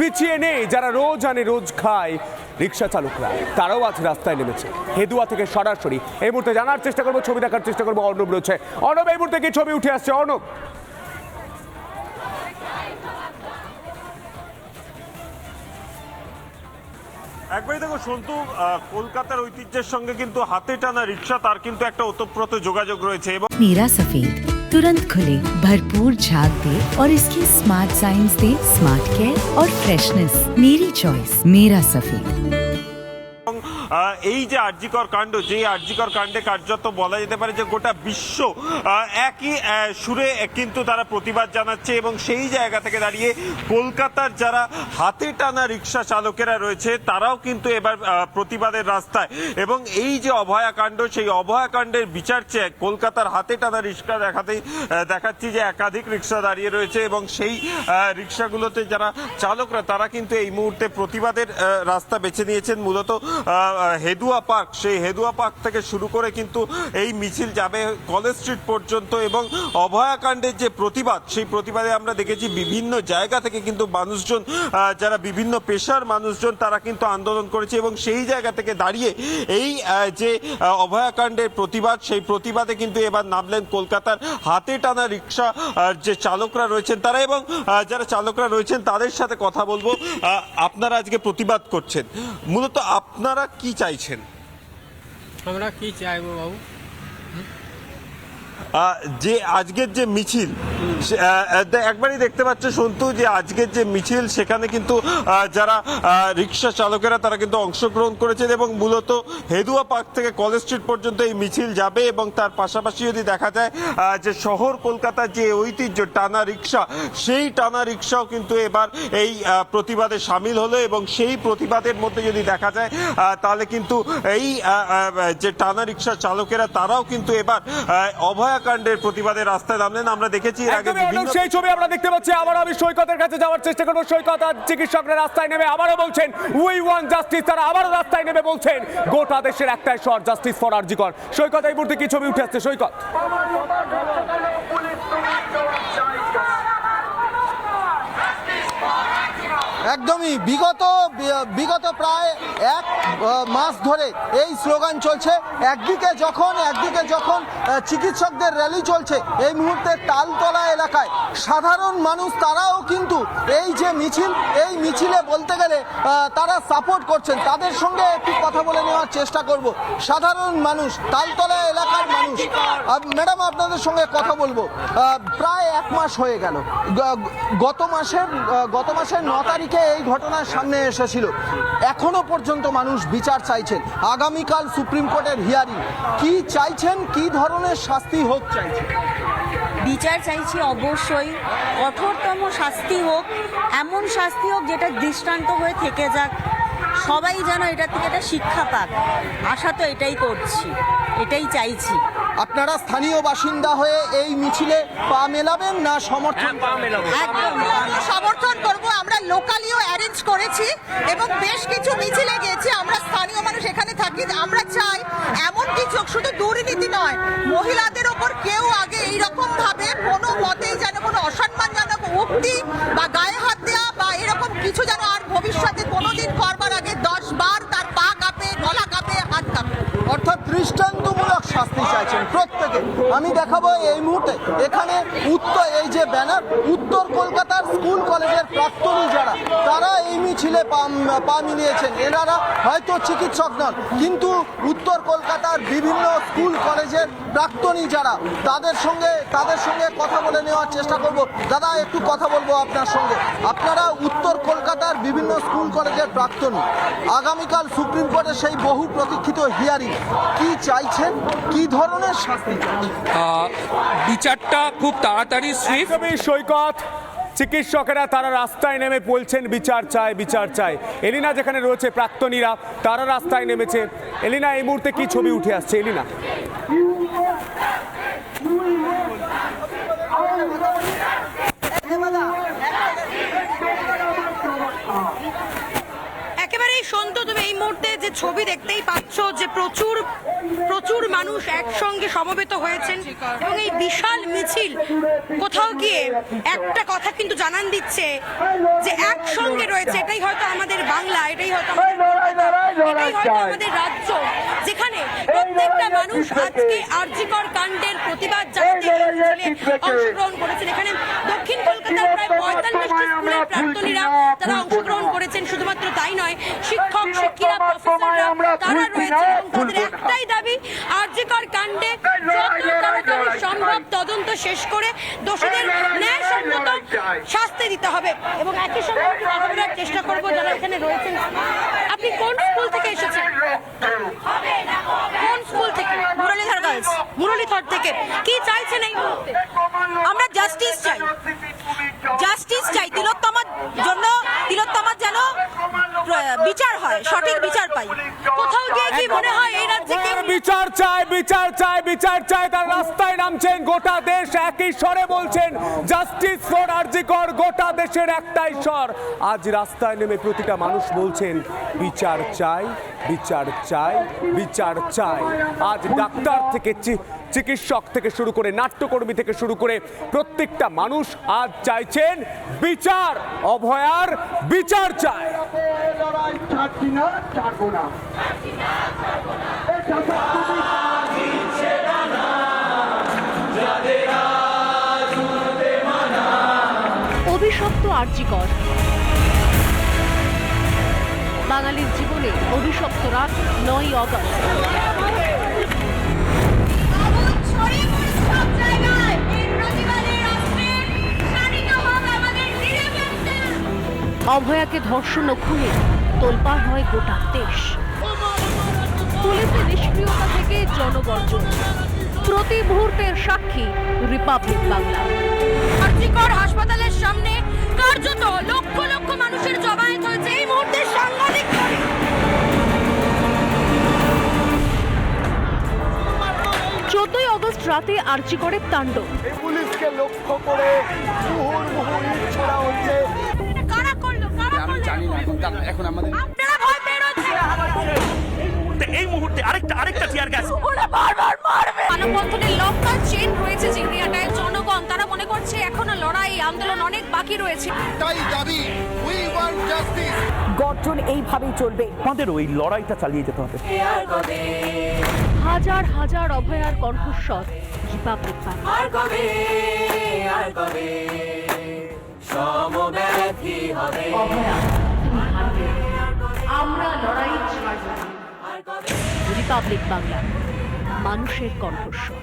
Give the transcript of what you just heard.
পিছিয়ে নেই যারা রোজ আনে রোজ খায় রিক্সা চালকরা। তারাও আজ রাস্তায় নেমেছে। হেদুয়া থেকে সরাসরি এই মুহূর্তে জানার চেষ্টা করব ছবি দেখার চেষ্টা করব অর্ণব রয়েছে। অর্ণব এই মুহূর্তে কি ছবি উঠে আসছে? অর্ণব। একবারই দেখো সন্তু কলকাতার ঐতিহ্যের সঙ্গে কিন্তু হাতে টানা রিক্সা তার কিন্তু একটা ওতপ্রোত যোগাযোগ রয়েছে। এবং মীরা সফিদ तुरंत खुले, भरपूर झाग दे और इसकी स्मार्ट साइंस दे स्मार्ट केयर और फ्रेशनेस मेरी चॉइस मेरा सफ़ेद। এই যে আর্যিকর কাণ্ড, যে আর্যিকর কাণ্ডে কার্যত বলা যেতে পারে যে গোটা বিশ্ব একই সুরে কিন্তু তারা প্রতিবাদ জানাচ্ছে এবং সেই জায়গা থেকে দাঁড়িয়ে কলকাতার যারা হাতে টানা রিক্সা চালকেরা রয়েছে, তারাও কিন্তু এবার প্রতিবাদের রাস্তায়। এবং এই যে অভয়াকাণ্ড, সেই অভয়াকাণ্ডের বিচার চেয়ে কলকাতার হাতে টানা রিক্সা দেখাতেই দেখাচ্ছি যে একাধিক রিক্সা দাঁড়িয়ে রয়েছে এবং সেই রিক্সাগুলোতে যারা চালকরা, তারা কিন্তু এই মুহূর্তে প্রতিবাদের রাস্তা বেছে নিয়েছেন। মূলত হেদুয়া পার্ক, সেই হেদুয়া পার্ক থেকে শুরু করে কিন্তু এই মিছিল যাবে কলেজ স্ট্রিট পর্যন্ত এবং অভয়াকাণ্ডের যে প্রতিবাদ, সেই প্রতিবাদে আমরা দেখেছি বিভিন্ন জায়গা থেকে কিন্তু মানুষজন যারা বিভিন্ন পেশার মানুষজন, তারা কিন্তু আন্দোলন করেছে এবং সেই জায়গা থেকে দাঁড়িয়ে এই যে অভয়াকাণ্ডের প্রতিবাদ, সেই প্রতিবাদে কিন্তু এবার নামলেন কলকাতার হাতে টানা রিক্সা যে চালকরা রয়েছেন তারা এবং যারা চালকরা রয়েছেন তাদের সাথে কথা বলব। আপনারা আজকে প্রতিবাদ করছেন। মূলত আপনারা কি চাইছেন? আমরা কি চাইব বাবু? যে আজকের যে মিছিল একবারই দেখতে পাচ্ছ সন্তু যে আজকের যে মিছিল সেখানে কিন্তু যারা রিক্সা চালকেরা তারা কিন্তু অংশগ্রহণ করেছেন এবং মূলত হেদুয়া পার্ক থেকে কলেজ স্ট্রিট পর্যন্ত এই মিছিল যাবে এবং তার পাশাপাশি যদি দেখা যায় যে শহর কলকাতার যে ঐতিহ্য টানা রিক্সা সেই টানা রিক্সাও কিন্তু এবার এই প্রতিবাদে সামিল হলো এবং সেই প্রতিবাদের মধ্যে যদি দেখা যায় তাহলে কিন্তু এই যে টানা রিক্সা চালকেরা তারাও কিন্তু এবার আহ, অভয়াকাণ্ডের প্রতিবাদে রাস্তায় নামলেন। আমরা দেখেছি এর আগে সেই ছবি আমরা দেখতে পাচ্ছি। আবার আমি সৈকতের কাছে যাওয়ার চেষ্টা করব। সৈকত আর চিকিৎসকরা রাস্তায় নেমে আবারও বলছেন উই ওয়ান জাস্টিস তারা আবারও রাস্তায় নেমে বলছেন গোটা দেশের একটাই short justice for RG Kar. Saikat এই মুহূর্তে কি ছবি উঠে আসছে? সৈকত। একদমই বিগত বিগত প্রায় এক মাস ধরে এই স্লোগান চলছে। একদিকে যখন একদিকে যখন চিকিৎসকদের র্যালি চলছে এই মুহূর্তে তালতলা এলাকায়, সাধারণ মানুষ তারাও কিন্তু এই যে মিছিল, এই মিছিলে বলতে গেলে তারা সাপোর্ট করছেন। তাদের সঙ্গে একটু কথা বলে নেওয়ার চেষ্টা করব। সাধারণ মানুষ, তালতলা এলাকার মানুষ। ম্যাডাম আপনাদের সঙ্গে কথা বলব। প্রায় এক মাস হয়ে গেল। গত মাসের গত মাসের ন তারিখে এই ঘটনার সামনে এসেছিল। এখনও পর্যন্ত মানুষ বিচার চাইছেন। আগামীকাল সুপ্রিম কোর্টের হিয়ারিং। কি চাইছেন, কি ধরনের শাস্তি হোক চাইছেন? বিচার চাইছি অবশ্যই। কঠোরতম শাস্তি হোক, এমন শাস্তি হোক যেটা দৃষ্টান্ত হয়ে থেকে যাক। সবাই যেন এটা থেকে একটা শিক্ষা পাক। আশা তো এটাই করছি, এটাই চাইছি। আপনারা স্থানীয় বাসিন্দা হয়ে এই মিছিলে পা মেলাবেন না সমর্থন একদম সমর্থন করব আমরা লোকালিও অ্যারেঞ্জ করেছি এবং বেশ কিছু মিছিলে গেছি আমরা স্থানীয় মানুষ এখানে থাকি আমরা চাই এমন কিছু শুধু দুর্নীতি নয় মহিলাদের ওপর কেউ আগে এইরকম ভাবে কোনো মতেই যেন কোনো অসম্মানজনক উক্তি বা গায়ে হাত দেওয়া বা এরকম কিছু যেন আর ভবিষ্যতে কোনোদিন করবার আগে দশ বার তার পা কাঁপে গলা কাঁপে হাত কাঁপে অর্থাৎ দৃষ্টান্তমূলক শাস্তি চাইছেন প্রত্যেকে আমি দেখাবো এই মুহূর্তে এখানে উত্তর এই যে ব্যানার, উত্তর কলকাতার স্কুল কলেজের প্রাক্তনী যারা, তারা এই মিছিলে পা মিলিয়েছেন। এনারা হয়তো চিকিৎসক নন, কিন্তু উত্তর কলকাতার বিভিন্ন স্কুল কলেজের প্রাক্তনী যারা, তাদের সঙ্গে তাদের সঙ্গে কথা বলে নেওয়ার চেষ্টা করব। দাদা, একটু কথা বলব আপনার সঙ্গে। আপনারা উত্তর কলকাতার বিভিন্ন স্কুল কলেজের প্রাক্তনী, আগামীকাল সুপ্রিম কোর্টে সেই বহু প্রতীক্ষিত হিয়ারিং, কি চাইছেন? কি ধরনের শাস্তি বিচারটা খুব তাড়াতাড়ি, সুইফট। একদমই সৈকত, চিকিৎসকেরা তারা রাস্তায় নেমে বলছেন, বিচার চায় বিচার চায় এলিনা যেখানে রয়েছে, প্রাক্তনীরা তারা রাস্তায় নেমেছে। এলিনা, এই মুহূর্তে কি ছবি উঠে আসছে? এলিনা। একেবারেই সন্তু তুমি এই মুহূর্তে যে ছবি দেখতেই পাচ্ছ যে প্রচুর প্রচুর মানুষ একসঙ্গে সমবেত হয়েছেন এবং এই বিশাল মিছিল কোথাও গিয়ে একটা কথা কিন্তু জানান দিচ্ছে যে একসঙ্গে রয়েছে। এটাই হয়তো আমাদের বাংলা, এটাই হয়তো এটাই হয়তো আমাদের রাজ্য, যেখানে প্রত্যেকটা মানুষ আজকে আরজিকর কাণ্ডের প্রতিবাদ জানাতে অংশগ্রহণ করেছেন। এখানে দক্ষিণ কলকাতার প্রায় পঁয়তাল্লিশটি স্কুলের প্রাক্তনীরা, তারা দাবি। আরজিকর কাণ্ডে সম্ভব তদন্ত শেষ করে দোষীদের ন্যায়সম্মত শাস্তি দিতে হবে। এবং একই সঙ্গে কথা বলার চেষ্টা করব যারা এখানে রয়েছেন। আপনি কোন স্কুল থেকে এসেছেন? কোন স্কুল থেকে? মুরলীধর গার্লস মুরলীধর থেকে। কি চাইছেন এই মুহূর্তে? আমরা জাস্টিস চাই। জাস্টিস চাই। তিলোত্তমার জন্য তিলোত্তমার যেন বিচার হয় সঠিক বিচার পাই। কোথাও গিয়ে কি মনে হয় বিচার চাই বিচার চাই বিচার চাই তার রাস্তায় নামছেন গোটা দেশ, একই স্বরে বলছেন, জাস্টিস ফর আরজিকর, গোটা দেশের একটাই স্বর। আজ রাস্তায় নেমে প্রতিটা মানুষ বলছেন, বিচার চাই বিচার চাই বিচার চাই। আজ ডাক্তার থেকে চিকিৎসক থেকে শুরু করে নাট্যকর্মী থেকে শুরু করে প্রত্যেকটা মানুষ আজ চাইছেন বিচার অভয়ার বিচার চায় অভিশপ্ত আর্যিকর। বাঙালির জীবনে অভিশপ্ত রাত নয় অগস্ট। অভয়াকে ধর্ষণ ও খুনে তোলপাড় হয় গোটা দেশ। পুলিশের নিষ্ক্রিয়তা থেকে জনগর্জন প্রতি মুহূর্তের সাক্ষী রিপাবলিক বাংলা। আরজিকর হাসপাতালের সামনে কার্যত লক্ষ লক্ষ মানুষের জমায়েত হয়েছে এই মুহূর্তে সাংঘাতিক চোদ্দই অগস্ট রাতে আর্চিকরের তাণ্ডব। পুলিশকে লক্ষ্য করে মুহুর মুহুর ইট হচ্ছে। এখন আমাদের এই মুহূর্তে আরেকটা আরেকটা টিয়ার গ্যাস ওরা বারবার মারবে। মানববন্ধনের লম্বা চেন রয়েছে জিগরিয়াটায় জনগণ তারা মনে করছে এখনও লড়াই আন্দোলন অনেক বাকি রয়েছে। তাই দাবি উই ওয়ান্ট জাস্টিস গর্জন এইভাবেই চলবে। আমাদের ওই লড়াইটা চালিয়ে যেতে হবে। হাজার হাজার অভয়ার কণ্ঠস্বর। রিপাবলিক বাংলা অভয়া তুমি হারবে রিপাবলিক বাংলা মানুষের কণ্ঠস্বর।